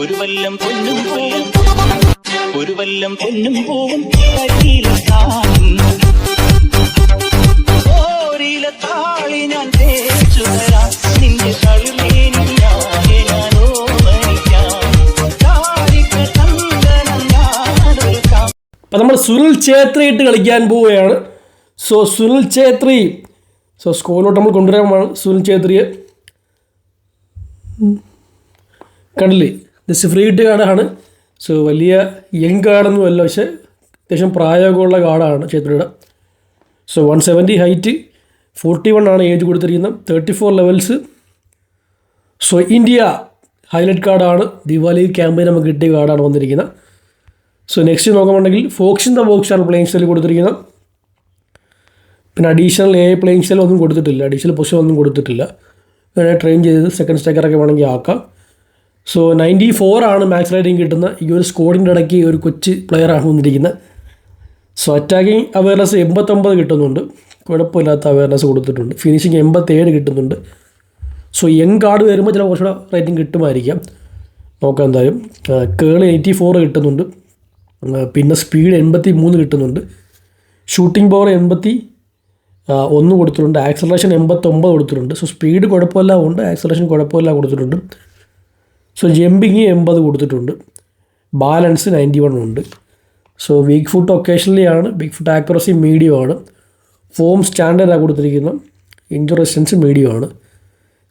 ഒരു വല്ലം പൊന്നും പൂവും ഒരു വല്ലം പൊന്നും പൂവും ഓരില സുനിൽ ഛേത്രി ഇട്ട് കളിക്കാൻ പോവുകയാണ്. സോ സുനിൽ ഛേത്രി. സോ സ്കോറിലോട്ട് നമ്മൾ കൊണ്ടുവരാൻ സുനിൽ ഛേത്രിയെ. കണ്ടില്ലേ? ജസ്റ്റ് ഫ്രീ ഇട്ട് കാർഡാണ് സോ വലിയ യങ് കാർഡൊന്നും അല്ല പക്ഷേ അത്യാവശ്യം പ്രായമൊക്കെയുള്ള കാർഡാണ് ഛേത്രിയുടെ. So one seventy height forty one ആണ് ഏജ് കൊടുത്തിരിക്കുന്നത്. Thirty four levels so India highlight കാർഡാണ് ദിവാലി ക്യാമ്പയിൻ നമുക്ക് കിട്ടിയ കാർഡാണ് വന്നിരിക്കുന്നത്. സോ നെക്സ്റ്റ് നോക്കുകയാണെങ്കിൽ ഫോക്സ് ഇൻ ദ ബോക്സ് ആണ് പ്ലേയിങ് സ്റ്റൈൽ കൊടുത്തിരിക്കുന്നത്. പിന്നെ അഡീഷണൽ എ പ്ലേയിങ് സ്റ്റൈൽ ഒന്നും കൊടുത്തിട്ടില്ല. അഡീഷണൽ പൊസിഷൻ ഒന്നും കൊടുത്തിട്ടില്ല. വേണേൽ ട്രെയിൻ ചെയ്ത് സെക്കൻഡ് സ്റ്റാക്കറൊക്കെ വേണമെങ്കിൽ ആക്കാം. സോ നയന്റി ഫോർ ആണ് മാക്സ് റേറ്റിംഗ് കിട്ടുന്ന. ഈ ഒരു സ്കോഡിന്റെ ഇടയ്ക്ക് ഒരു കൊച്ചു പ്ലെയറാണ് വന്നിരിക്കുന്നത്. സോ അറ്റാക്കിംഗ് അവയർനെസ് എൺപത്തൊമ്പത് കിട്ടുന്നുണ്ട്. കുഴപ്പമില്ലാത്ത അവയർനെസ് കൊടുത്തിട്ടുണ്ട്. ഫിനിഷിങ് എൺപത്തേഴ് കിട്ടുന്നുണ്ട്. സോ യങ് കാർഡ് വരുമ്പോൾ ചില കുറച്ചുകൂടെ റേറ്റിംഗ് കിട്ടുമായിരിക്കാം. നോക്കാം എന്തായാലും. കേൾ എയ്റ്റി ഫോർ കിട്ടുന്നുണ്ട്. പിന്നെ സ്പീഡ് എൺപത്തി മൂന്ന് കിട്ടുന്നുണ്ട്. ഷൂട്ടിംഗ് പവർ എൺപത്തി ഒന്ന് കൊടുത്തിട്ടുണ്ട്. ആക്സലറേഷൻ എൺപത്തൊമ്പത് കൊടുത്തിട്ടുണ്ട്. സോ സ്പീഡ് കുഴപ്പമില്ല ഉണ്ട്. ആക്സലറേഷൻ കുഴപ്പമില്ല കൊടുത്തിട്ടുണ്ട്. സോ ജമ്പിങ് എൺപത് കൊടുത്തിട്ടുണ്ട്. ബാലൻസ് നയന്റി വൺ ഉണ്ട്. സോ വീക്ക് ഫുട്ട് ഒക്കേഷണലി ആണ്. ബിഗ് ഫുട്ട് ആക്യുറസി മീഡിയം ആണ്. ഫോം സ്റ്റാൻഡേർഡാണ് കൊടുത്തിരിക്കുന്നത്. ഇഞ്ചുറി മീഡിയം ആണ്.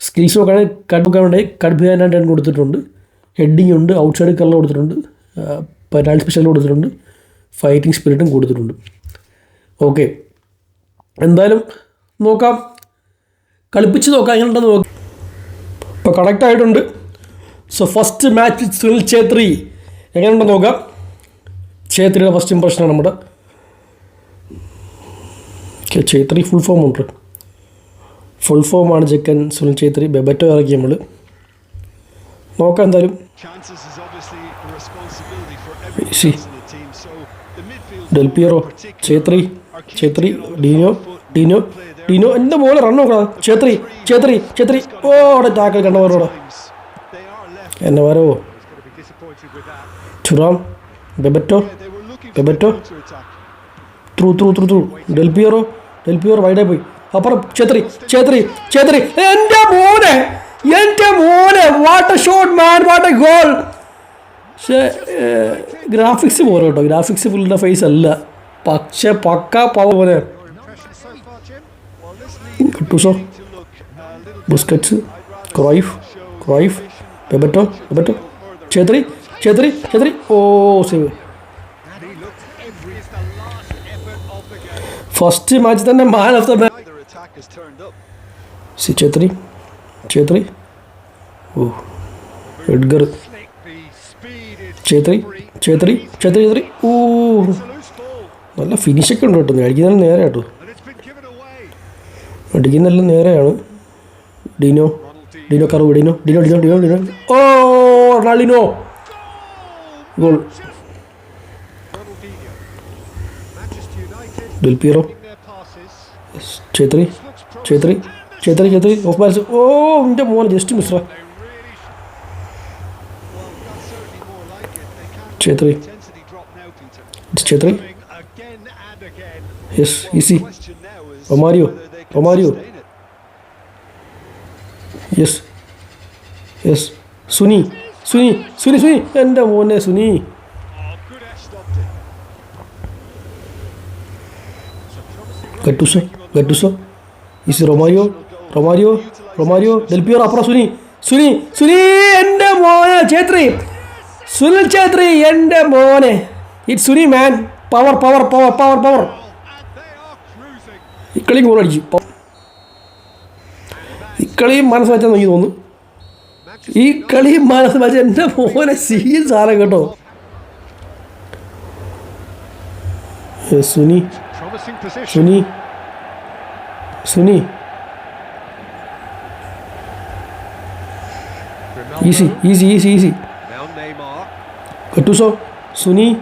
സ്കിൽസ് നോക്കുകയാണെങ്കിൽ കട്ട് നോക്കാൻ വേണ്ടി കട്ട് ബിഹാൻഡ് കൊടുത്തിട്ടുണ്ട്. ഹെഡിങ് ഉണ്ട്. ഔട്ട്സൈഡ് കളർ കൊടുത്തിട്ടുണ്ട്. പെനാൾട്ടി സ്പെഷ്യൽ കൊടുത്തിട്ടുണ്ട്. ഫൈറ്റിംഗ് സ്പിരിറ്റും കൊടുത്തിട്ടുണ്ട്. ഓക്കെ എന്തായാലും നോക്കാം. കളിപ്പിച്ച് നോക്കാം. എങ്ങനെയുണ്ടെന്ന് നോക്കാം. ഇപ്പോൾ കണക്റ്റ് ആയിട്ടുണ്ട്. So first match Sunil Chhetri എങ്ങനെയുണ്ടെന്ന് നോക്കാം. ഛേത്രിയുടെ ഫസ്റ്റ് ഇമ്പ്രഷനാണ് നമ്മുടെ. ഓക്കെ ഛേത്രി ഫുൾ ഫോം ഉണ്ട്. ഫുൾ ഫോമാണ് ചെക്കൻ സുനിൽ ഛേത്രി ബെബറ്റോ ഇറക്കി നമ്മൾ നോക്കാം എന്തായാലും. Sì. Del Piero, Cetri, Cetri, Dino, Dino, Dino, എന്ത് പോലെ റണ്ണോ ചേത്രി ചേത്രി ചേത്രി ഓടെ ടാക്കൽ കണ്ടവരോട്. എന്നെ വരവോ? ചുറാം Bebeto Bebeto. Through through through through. Del Piero Del Piero വൈഡേ പോയി. അപ്പുറം ചേത്രി ചേത്രി ചേത്രി എന്റെ മോനെ എന്റെ മോനെ what shot man what goal പക്ഷേ ഗ്രാഫിക്സ് പോലെ കേട്ടോ. ഗ്രാഫിക്സ് ഫുള്ളിന്റെ ഫേസ് അല്ല. പക്ഷേ പക്ക പവർ പോലെ. കിട്ടൂസോ Busquets Cruyff Cruyff Bebeto Bebeto Chhetri Chhetri Chhetri. Oh save first match തന്നെ man of the match Chhetri Chhetri. Oh Edgar. Chhetri Chhetri Chhetri Chhetri oh നല്ല finish നല്ല ഫിനിഷൊക്കെ ഉണ്ട് കേട്ടോ അടിക്കുന്നതെല്ലാം നേരെ കേട്ടോ. അടിക്കുന്നതെല്ലാം നേരെയാണ് Dino Dino കറവ് Dino Dino Dino Dino Dino oh Ronaldinho goal Manchester Chhetri Chhetri Chhetri Chhetri off balance oh എന്റെ മോൻ just മിസ്ര Chhetri Intensity drop now, Peter. Chhetri Again and again. Yes easy Question now is Romario whether they can Romario sustain it. Yes Yes. Suni Suni Suni Suni എന്റെ മോനെ Suni Oh, good is Romario Romario Romario Del Piero അപ്പുറം സുനി സുനി സുനി എന്റെ മോനെ ഛേത്രി സുനിൽ ഛേത്രി എന്റെ മോനെ. It Suni man power power power power power. ഇക്കളി goal അടിച്ചു. ഇക്കളി മനസ്സ് വെച്ചാൽ എനിക്ക് തോന്നുന്നു. ഈ കളി മനസ്സ് വെച്ച എന്റെ മോനെ സീൻ സാധനം കേട്ടോ. Suni. Suni. Suni. Easy easy easy easy Now Suni,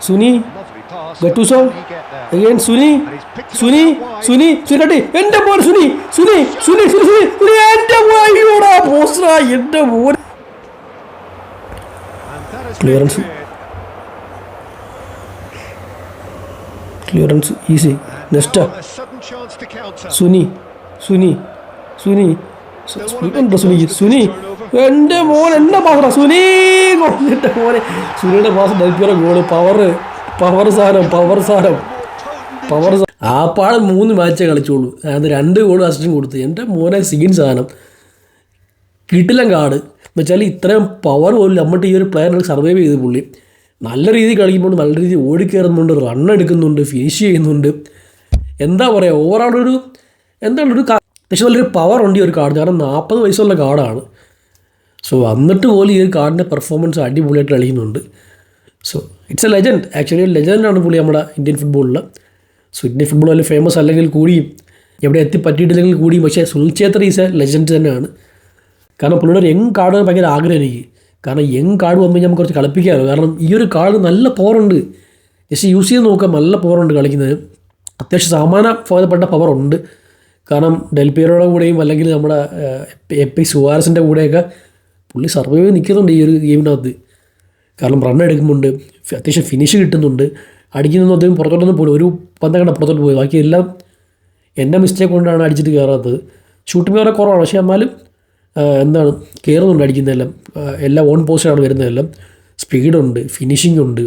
Suni, Suni Suni Suni, Suni, Suni, Suni എന്റെ മോൻ സുനി സുനി സുനി സുനി സുനി സുനി എന്റെ മോടാ പോസ്റ്ററാ എന്റെ മോൻ cleared. Clearance easy next. Suni Suni Suni Suni Suni എന്റെ മോൻ എന്റെ പാസറ സുനീ എന്റെ മോനെ. സുനിയുടെ പാസ് ഡൽപ്പിയുടെ ഗോൾ പവർ പവർ സാധനം പവർ സാധനം. പവർ ആ പാടെ മൂന്ന് മാച്ചേ കളിച്ചോളൂ അതായത് രണ്ട് ഗോൾ അസിസ്റ്റും കൊടുത്തു. എന്റെ മോനെ സീൻ സാധനം. കിട്ടില്ല കാട് എന്ന് വെച്ചാൽ ഇത്രയും പവർ പോലും നമ്മുടെ ഈ ഒരു പ്ലെയറിനെ സർവൈവ് ചെയ്ത് പുള്ളി. നല്ല രീതിയിൽ കളിക്കുമ്പോൾ നല്ല രീതിയിൽ ഓടിക്കയറുന്നുണ്ട് റൺ എടുക്കുന്നുണ്ട്. ഫിനിഷ് ചെയ്യുന്നുണ്ട്. എന്താ പറയുക ഓവറോൾ ഒരു എന്താണ് ഒരു അത്യാവശ്യം നല്ലൊരു പവർ ഉണ്ട് ഈ ഒരു കാർഡ് കാരണം നാൽപ്പത് വയസ്സുള്ള കാർഡാണ് സോ എന്നിട്ട് പോലും ഈ ഒരു കാർഡിന്റെ പെർഫോമൻസ് അടിപൊളിയായിട്ട് കളിക്കുന്നുണ്ട്. So it's a legend actually ലെജൻഡാണ് പുള്ളി നമ്മുടെ ഇന്ത്യൻ ഫുട്ബോളിൽ സോ ഇന്ത്യൻ ഫുട്ബോൾ വലിയ ഫേമസ് അല്ലെങ്കിൽ കൂടിയും എവിടെ എത്തിപ്പറ്റിയിട്ടില്ലെങ്കിൽ കൂടിയും പക്ഷേ Sunil Chhetri is a legend തന്നെയാണ്. കാരണം പുള്ളിയുടെ ഒരു യങ് കാർഡ് ഭയങ്കര ആഗ്രഹം എനിക്ക്. കാരണം യങ് കാർഡ് വന്നു കഴിഞ്ഞാൽ നമുക്ക് കുറച്ച് കളിപ്പിക്കാമല്ലോ. കാരണം ഈ ഒരു കാർഡ് നല്ല പവറുണ്ട് ജസ്റ്റ് യൂസ് ചെയ്ത് നോക്കാം നല്ല പവറുണ്ട് കളിക്കുന്നത്. അത്യാവശ്യം സമാന പവർ പവറുണ്ട് കാരണം ഡെൽപിയറുടെ കൂടെയും അല്ലെങ്കിൽ നമ്മുടെ എപ്പി സുവാരസിന്റെ കൂടെയൊക്കെ പുള്ളി സർവൈവ് നിൽക്കുന്നുണ്ട് ഈ ഒരു ഗെയിമിനകത്ത് കാരണം റൺ എടുക്കുന്നുണ്ട്. അത്യാവശ്യം ഫിനിഷ് കിട്ടുന്നുണ്ട്. അടിക്കുന്നൊന്നും അദ്ദേഹം പുറത്തോട്ടൊന്നും പോലും ഒരു പന്ത കണ്ട പുറത്തോട്ട് പോയി. ബാക്കി എല്ലാം എന്റെ മിസ്റ്റേക്ക് കൊണ്ടാണ് അടിച്ചിട്ട് കയറാത്തത്. ഷൂട്ടിംഗ് വേറെ കുറവാണ്. പക്ഷേ എന്നാലും എന്താണ് കയറുന്നുണ്ട് അടിക്കുന്നതെല്ലാം. എല്ലാം ഓൺ പോസ്റ്റാണ് വരുന്നതെല്ലാം. സ്പീഡുണ്ട് ഫിനിഷിംഗ് ഉണ്ട്.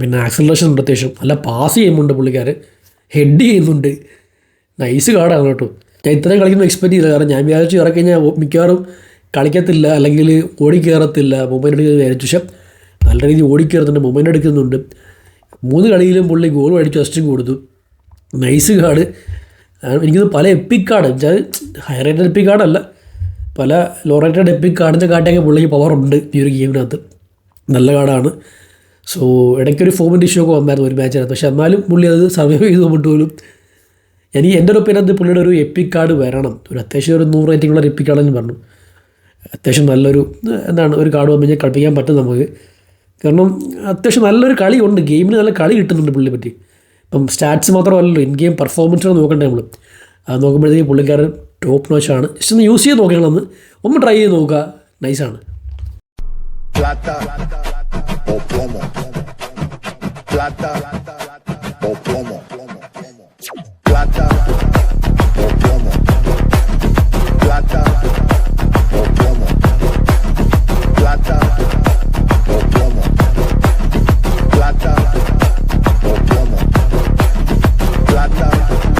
പിന്നെ ആക്സലറേഷൻ ഉണ്ട് അത്യാവശ്യം. നല്ല പാസ് ചെയ്യുന്നുണ്ട് പുള്ളിക്കാരൻ. ഹെഡ് ചെയ്യുന്നുണ്ട്. നൈസ് കാർഡാണ് കേട്ടോ. ഞാൻ ഇത്രയും കളിക്കുന്ന എക്സ്പെക്ട് ചെയ്തില്ല. കാരണം ഞാൻ വിചാരിച്ചു ഇറക്കി കഴിഞ്ഞാൽ മിക്കവാറും കളിക്കത്തില്ല അല്ലെങ്കിൽ ഓടി കയറത്തില്ല മൊബൈൽ എടുക്കുന്നത് വിചാരിച്ചു. നല്ല രീതിയിൽ ഓടിക്കേറത്തുണ്ട് മുംബൈ മൊബൈൽ എടുക്കുന്നുണ്ട്. മൂന്ന് കളിയിലും പുള്ളി ഗോൾ അടിച്ചു അസ്റ്റും കൊടുത്തു. നൈസ് കാർഡ് എനിക്കത് പല എപ്പിക് കാർഡ് വെച്ചാൽ ഹൈ റേറ്റഡ് എപ്പിക് കാർഡല്ല പല ലോ റേറ്റഡ് എപ്പിക് കാർഡിന്റെ കാട്ടിയൊക്കെ പുള്ളിക്ക് പവർ ഉണ്ട് ഈ ഒരു ഗെയിമിനകത്ത് നല്ല കാർഡാണ് സോ ഇടയ്ക്കൊരു ഫോമിന്റെ ഇഷ്യൂ ഒക്കെ വന്നായിരുന്നു ഒരു മാച്ചിനകത്ത് പക്ഷെ എന്നാലും പുള്ളി അത് സർവൈവ് ചെയ്ത് പോയിട്ട് പോലും എനിക്ക് എന്റെ ഒരു ഒപ്പിനകത്ത് പുള്ളിയുടെ ഒരു എപ്പിക് കാർഡ് വരണം. ഒരു അത്യാവശ്യം ഒരു നൂറ് റേറ്റിംഗ് ഉള്ള ഒരു എപ്പിക് കാർഡെന്ന് പറഞ്ഞു. അത്യാവശ്യം നല്ലൊരു എന്താണ് ഒരു കാർഡ് വന്നു കഴിഞ്ഞാൽ കളിപ്പിക്കാൻ പറ്റും നമുക്ക്. കാരണം അത്യാവശ്യം നല്ലൊരു കളിയുണ്ട്. ഗെയിമിന് നല്ല കളി കിട്ടുന്നുണ്ട് പുള്ളിയെ പറ്റി. ഇപ്പം സ്റ്റാറ്റ്സ് മാത്രമല്ലല്ലോ ഇൻ ഗെയിം പെർഫോമൻസ് നോക്കണ്ടേ നമ്മൾ അത് നോക്കുമ്പോഴത്തേക്ക് പുള്ളിക്കാരൻ ടോപ്പ് നോച്ചാണ് ജസ്റ്റ് ഒന്ന് യൂസ് ചെയ്ത് നോക്കണമെന്ന് ഒന്ന് ട്രൈ ചെയ്ത് നോക്കുക. നൈസാണ് plata. Plata. Plomo.